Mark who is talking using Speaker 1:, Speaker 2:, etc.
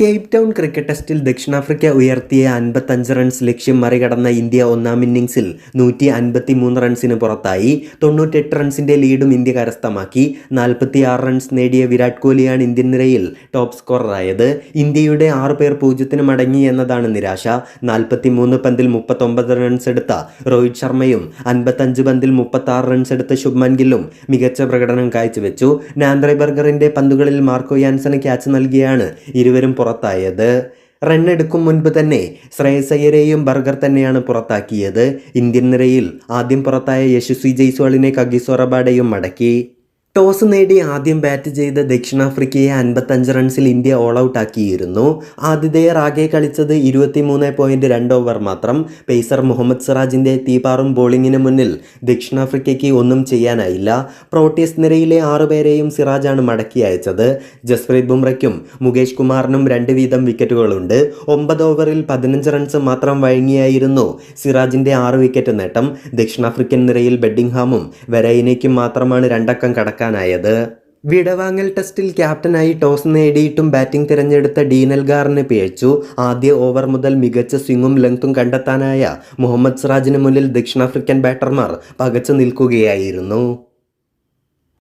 Speaker 1: Cape town cricket ടെസ്റ്റിൽ ദക്ഷിണാഫ്രിക്ക ഉയർത്തിയ അൻപത്തഞ്ച് റൺസ് ലക്ഷ്യം മറികടന്ന ഇന്ത്യ ഒന്നാം ഇന്നിംഗ്സിൽ നൂറ്റി അൻപത്തി മൂന്ന് റൺസിന് പുറത്തായി. തൊണ്ണൂറ്റെട്ട് റൺസിന്റെ ലീഡും ഇന്ത്യ കരസ്ഥമാക്കി. നാൽപ്പത്തി ആറ് റൺസ് നേടിയ വിരാട് കോഹ്ലിയാണ് ഇന്ത്യൻ നിരയിൽ ടോപ്പ് സ്കോററായത്. ഇന്ത്യയുടെ ആറ് പേർ പൂജ്യത്തിന് മടങ്ങി എന്നതാണ് നിരാശ. നാൽപ്പത്തി മൂന്ന് പന്തിൽ മുപ്പത്തൊമ്പത് റൺസ് എടുത്ത രോഹിത് ശർമ്മയും അൻപത്തഞ്ച് പന്തിൽ മുപ്പത്തി ആറ് റൺസ് എടുത്ത ശുഭ്മൻ ഗില്ലും മികച്ച പ്രകടനം കാഴ്ചവെച്ചു. നാന്ദ്രെ ബർഗറിന്റെ പന്തുകളിൽ മാർക്കോ യാൻസന് ക്യാച്ച് നൽകിയാണ് ഇരുവരും പുറത്തായത്. റണ്ണെടുക്കും മുൻപ് തന്നെ ശ്രേയസയ്യരെയും ബർഗർ തന്നെയാണ് പുറത്താക്കിയത്. ഇന്ത്യൻ നിരയിൽ ആദ്യം പുറത്തായ യശസ്വി ജയ്സ്വാളിനെ കഗിസോറബാഡയും മടക്കി. ടോസ് നേടി ആദ്യം ബാറ്റ് ചെയ്ത ദക്ഷിണാഫ്രിക്കയെ അൻപത്തഞ്ച് റൺസിൽ ഇന്ത്യ ഓൾ ഔട്ട് ആക്കിയിരുന്നു. ആതിഥേയർ ആകെ കളിച്ചത് ഇരുപത്തിമൂന്ന് പോയിന്റ് രണ്ട് ഓവർ മാത്രം. പേസർ മുഹമ്മദ് സിറാജിന്റെ തീപാറും ബോളിങ്ങിന് മുന്നിൽ ദക്ഷിണാഫ്രിക്കയ്ക്ക് ഒന്നും ചെയ്യാനായില്ല. പ്രോട്ടീസ് നിരയിലെ ആറുപേരെയും സിറാജാണ് മടക്കി അയച്ചത്. ജസ്പ്രീത് ബുംറയ്ക്കും മുകേഷ് കുമാറിനും രണ്ട് വീതം വിക്കറ്റുകളുണ്ട് ഒമ്പത് ഓവറിൽ പതിനഞ്ച് റൺസ് മാത്രം വഴങ്ങിയായിരുന്നു സിറാജിന്റെ ആറ് വിക്കറ്റ് നേട്ടം. ദക്ഷിണാഫ്രിക്കൻ നിരയിൽ ബെഡിംഗ്ഹാമും വെരൈനയ്ക്കും മാത്രമാണ് രണ്ടക്കം കടക്കാനായത് വിടവാങ്ങൽ ടെസ്റ്റിൽ ക്യാപ്റ്റനായി ടോസ് നേടിയിട്ടും ബാറ്റിംഗ് തിരഞ്ഞെടുത്ത ഡീനൽഗാറിന് പിഴച്ചു. ആദ്യ ഓവർ മുതൽ മികച്ച സ്വിങ്ങും ലെങ്ത്തും കണ്ടെത്താനായ മുഹമ്മദ് സിറാജിന് മുന്നിൽ ദക്ഷിണാഫ്രിക്കൻ ബാറ്റർമാർ പകച്ചു നിൽക്കുകയായിരുന്നു.